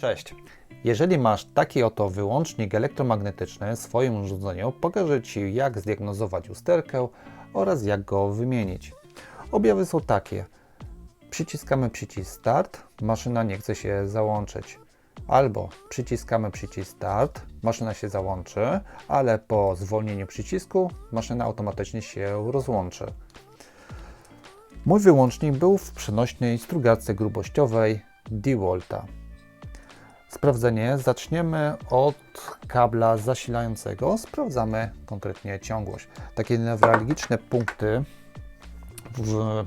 Cześć. Jeżeli masz taki oto wyłącznik elektromagnetyczny w swoim urządzeniu, pokażę Ci jak zdiagnozować usterkę oraz jak go wymienić. Objawy są takie. Przyciskamy przycisk start, maszyna nie chce się załączyć. Albo przyciskamy przycisk start, maszyna się załączy, ale po zwolnieniu przycisku maszyna automatycznie się rozłączy. Mój wyłącznik był w przenośnej strugarce grubościowej DeWalta. Sprawdzenie zaczniemy od kabla zasilającego. Sprawdzamy konkretnie ciągłość. Takie newralgiczne punkty w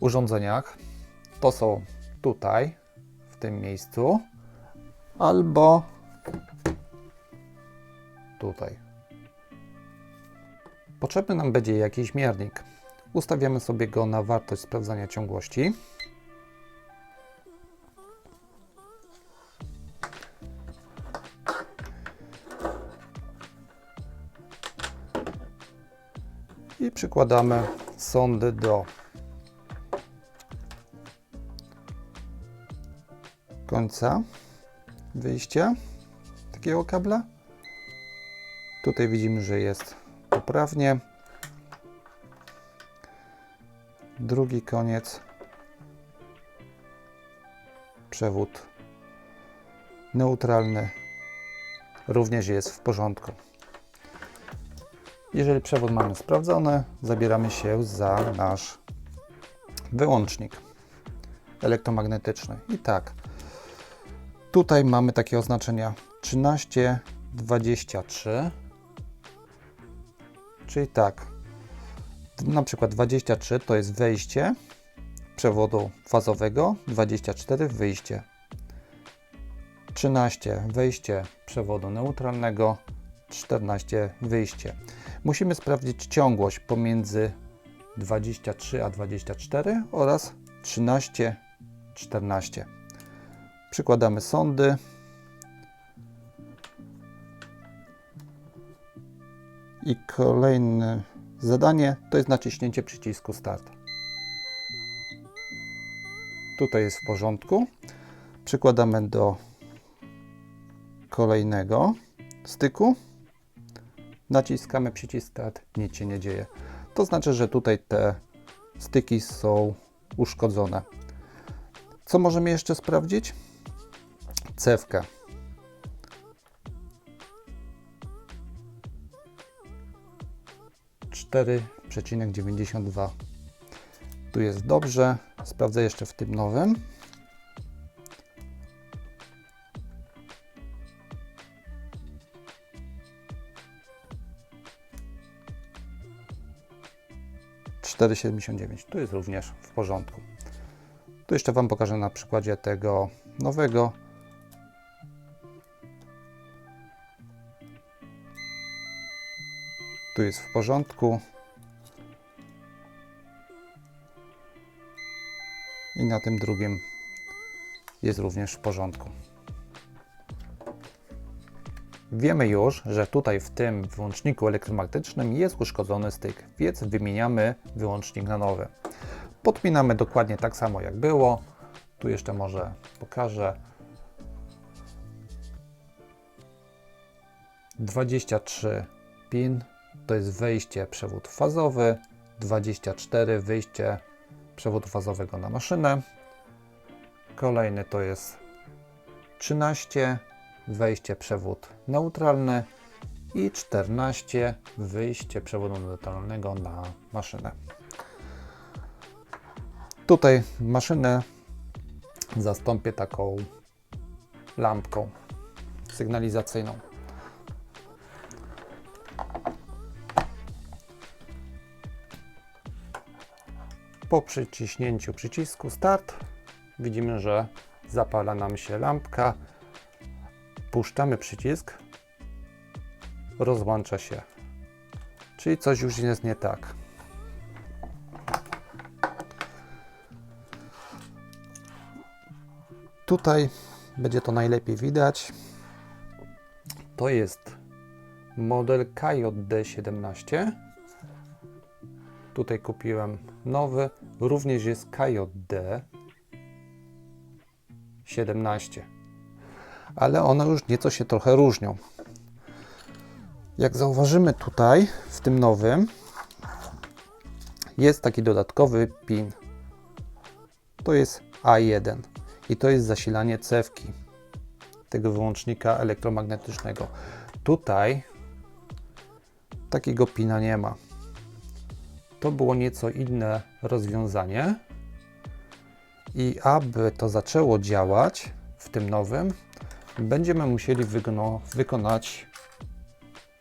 urządzeniach to są tutaj, w tym miejscu, albo tutaj. Potrzebny nam będzie jakiś miernik. Ustawiamy sobie go na wartość sprawdzania ciągłości. I przykładamy sondy do końca wyjścia takiego kabla. Tutaj widzimy, że jest poprawnie. Drugi koniec. Przewód neutralny również jest w porządku. Jeżeli przewód mamy sprawdzony, zabieramy się za nasz wyłącznik elektromagnetyczny. I tak, tutaj mamy takie oznaczenia 13, 23, czyli tak, na przykład 23 to jest wejście przewodu fazowego, 24 wyjście, 13 wejście przewodu neutralnego, 14 wyjście. Musimy sprawdzić ciągłość pomiędzy 23 a 24 oraz 13 14. Przykładamy sondy. I kolejne zadanie to jest naciśnięcie przycisku start. Tutaj jest w porządku. Przykładamy do kolejnego styku naciskamy przycisk start, nic się nie dzieje. To znaczy, że tutaj te styki są uszkodzone. Co możemy jeszcze sprawdzić? Cewkę. Przecinek dziewięćdziesiąt dwa. Tu jest dobrze. Sprawdzę jeszcze w tym nowym. 4,79. Tu jest również w porządku. Tu jeszcze Wam pokażę na przykładzie tego nowego. Tu jest w porządku. I na tym drugim jest również w porządku. Wiemy już, że tutaj w tym wyłączniku elektromagnetycznym jest uszkodzony styk, więc wymieniamy wyłącznik na nowy. Podpinamy dokładnie tak samo jak było. Tu jeszcze może pokażę. 23 pin to jest wejście przewód fazowy, 24 wyjście przewodu fazowego na maszynę. Kolejny to jest 13 wejście przewód neutralny i 14 wyjście przewodu neutralnego na maszynę. Tutaj maszynę zastąpię taką lampką sygnalizacyjną. Po przyciśnięciu przycisku start widzimy, że zapala nam się lampka puszczamy przycisk, rozłącza się. Czyli coś już jest nie tak. Tutaj będzie to najlepiej widać. To jest model KJD17. Tutaj kupiłem nowy. Również jest KJD 17. Ale one już nieco się trochę różnią. Jak zauważymy tutaj, w tym nowym, jest taki dodatkowy pin. To jest A1 i to jest zasilanie cewki tego wyłącznika elektromagnetycznego. Tutaj takiego pina nie ma. To było nieco inne rozwiązanie. I aby to zaczęło działać w tym nowym, będziemy musieli wykono- wykonać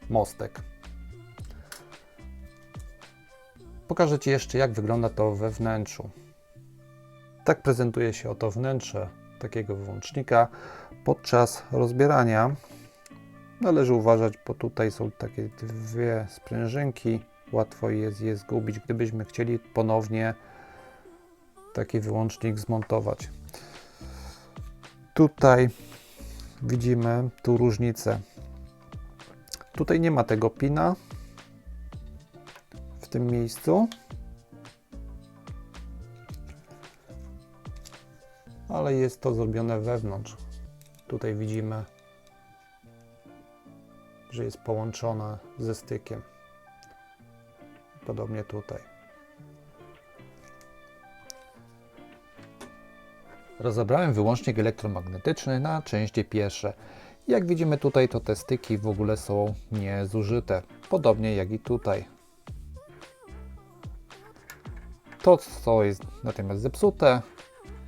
mostek. Pokażę Ci jeszcze, jak wygląda to we wnętrzu. Tak prezentuje się oto wnętrze takiego wyłącznika. Podczas rozbierania należy uważać, bo tutaj są takie dwie sprężynki. Łatwo jest je zgubić, gdybyśmy chcieli ponownie taki wyłącznik zmontować. Tutaj widzimy tu różnicę. Tutaj nie ma tego pina w tym miejscu. Ale jest to zrobione wewnątrz. Tutaj widzimy, że jest połączone ze stykiem. Podobnie tutaj. Rozebrałem wyłącznik elektromagnetyczny na części pierwsze. Jak widzimy tutaj, to te styki w ogóle są niezużyte, podobnie jak i tutaj. To, co jest natomiast zepsute,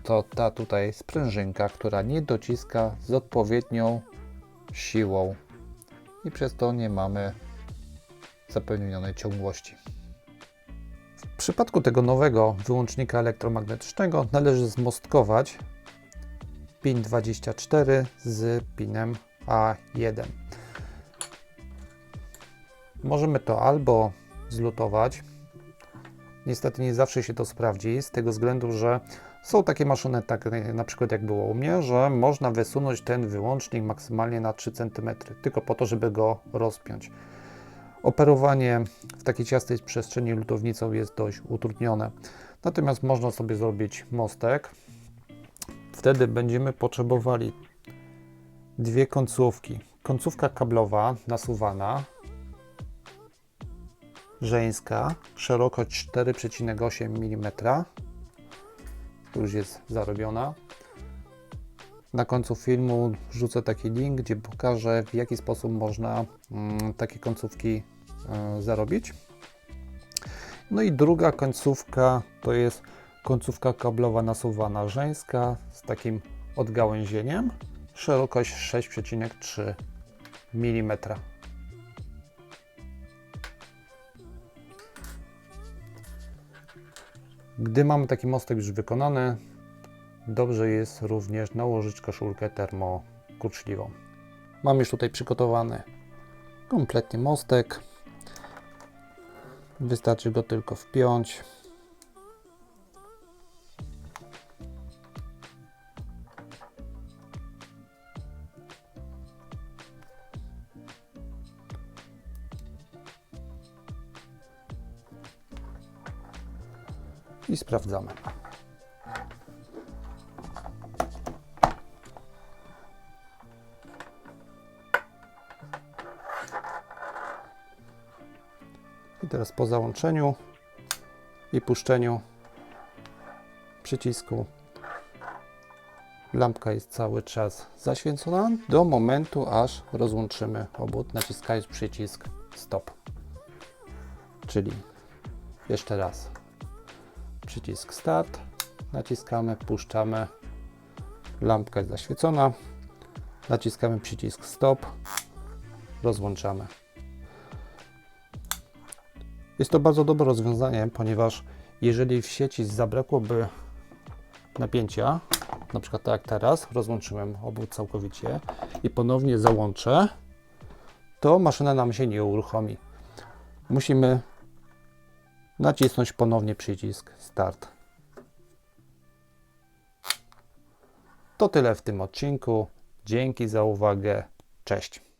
to ta tutaj sprężynka, która nie dociska z odpowiednią siłą i przez to nie mamy zapewnionej ciągłości. W przypadku tego nowego wyłącznika elektromagnetycznego należy zmostkować pin 24 z pinem A1. Możemy to albo zlutować. Niestety nie zawsze się to sprawdzi, z tego względu, że są takie maszyny, tak na przykład jak było u mnie, że można wysunąć ten wyłącznik maksymalnie na 3 cm, tylko po to, żeby go rozpiąć. Operowanie w takiej ciastej przestrzeni lutownicą jest dość utrudnione. Natomiast można sobie zrobić mostek. Wtedy będziemy potrzebowali dwie końcówki. Końcówka kablowa nasuwana, żeńska, szerokość 4,8 mm. Tu już jest zarobiona. Na końcu filmu rzucę taki link, gdzie pokażę w jaki sposób można mm, takie końcówki zarobić. No i druga końcówka to jest końcówka kablowa nasuwana żeńska z takim odgałęzieniem. Szerokość 6,3 mm. Gdy mamy taki mostek już wykonany, dobrze jest również nałożyć koszulkę termokurczliwą. Mam już tutaj przygotowany kompletnie mostek. Wystarczy go tylko wpiąć. I sprawdzamy. Teraz po załączeniu i puszczeniu przycisku lampka jest cały czas zaświecona do momentu aż rozłączymy obwód naciskając przycisk stop. Czyli jeszcze raz przycisk start, naciskamy, puszczamy, lampka jest zaświecona, naciskamy przycisk stop, rozłączamy. Jest to bardzo dobre rozwiązanie, ponieważ jeżeli w sieci zabrakłoby napięcia, na przykład tak jak teraz, rozłączyłem obwód całkowicie i ponownie załączę, to maszyna nam się nie uruchomi. Musimy nacisnąć ponownie przycisk Start. To tyle w tym odcinku. Dzięki za uwagę. Cześć.